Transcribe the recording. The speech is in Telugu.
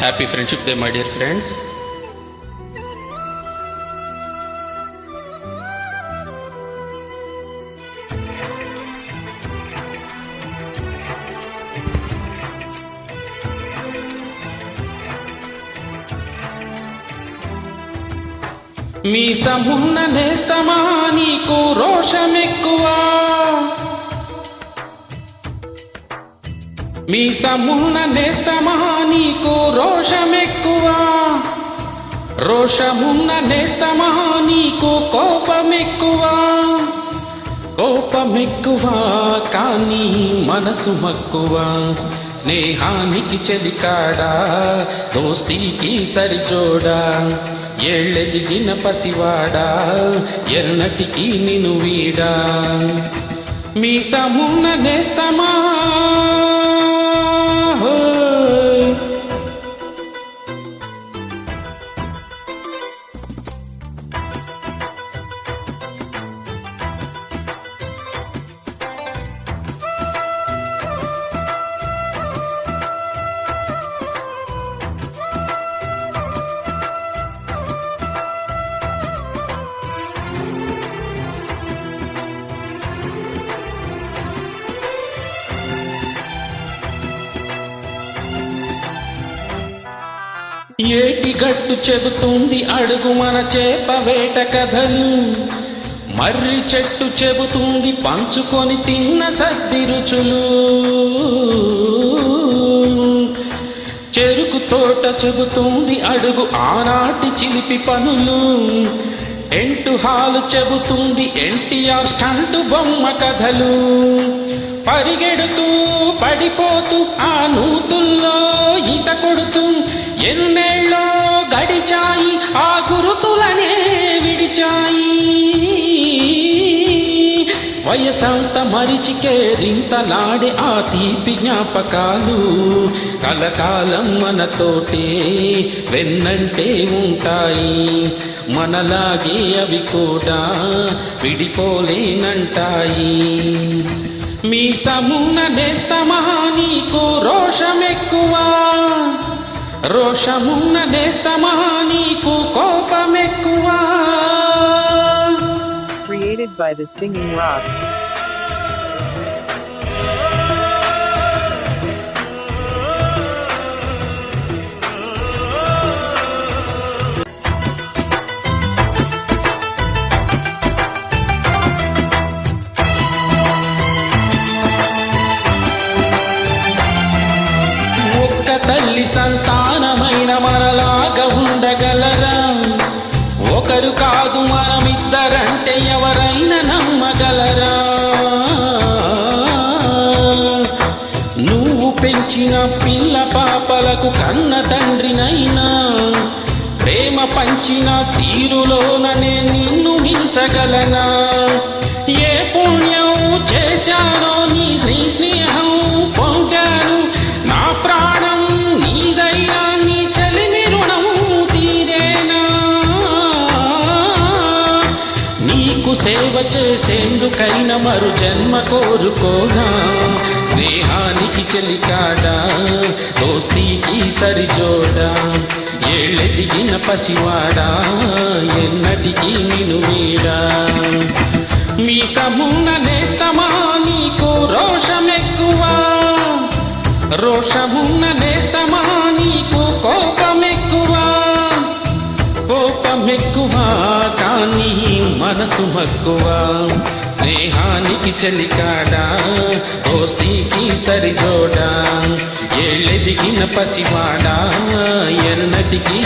Happy friendship day my dear friends మీ సమున్న నేస్తమా నీకు రోషమెక్కువా మీ సమున్న నేస్తమా నీకు రోషమెక్కువా. రోషమున్న నేస్తమా నీకు కోపమెక్కువా. కోపమెక్కువా కానీ మనసు మక్కువ. స్నేహానికి చెలికాడా దోస్తీకి సరిజోడా. ఏళ్ళెదిగిన పసివాడా ఎర్నటికి నిను వీడా. మీ సమున్న నేస్తమా ఏటి గట్టు చెబుతుంది అడుగు మన చేప వేట కథలు. మర్రి చెట్టు చెబుతుంది పంచుకొని తిన్న సద్ది రుచులు. చెరుకు తోట చెబుతుంది అడుగు ఆనాటి చిలిపి పనులు. ఎంటు హాలు చెబుతుంది ఎన్టీఆర్ స్టంటు బొమ్మ కథలు. పరిగెడుతూ పడిపోతూ ఆ నూతుల్లో వయసంత మరిచికేరింతలాడే ఆ తీపి జ్ఞాపకాలు కలకాలం మనతోటే వెన్నంటే ఉంటాయి. మనలాగే అవి కూడా విడిపోలేనంటాయి. మీ సమున నేస్తమా నీకు రోషమెక్కువా. రోషమున్న నేస్తమా నీకు కోప by the singing rocks. tali santa పెంచిన పిల్ల పాపలకు కన్న తండ్రినైనా ప్రేమ పంచిన తీరులోననే నిన్ను మించగలనా? ఏ పుణ్యం చేశా సేవ చేసేందుకైన మరు జన్మ కోరుకోనా? స్నేహానికి చెలికాడా దోస్తీకి సరిజోడా ఏళ్ళెదిగిన పసివాడా? ఎన్నటికి నిను మీడా? మీ సమున్న మనసు మక్కువ స్నేహానికి చెలికాడా దోస్తీకి సరిజోడా? ఏళ్ళెదిగిన పసివాడా? ఎన్నటికి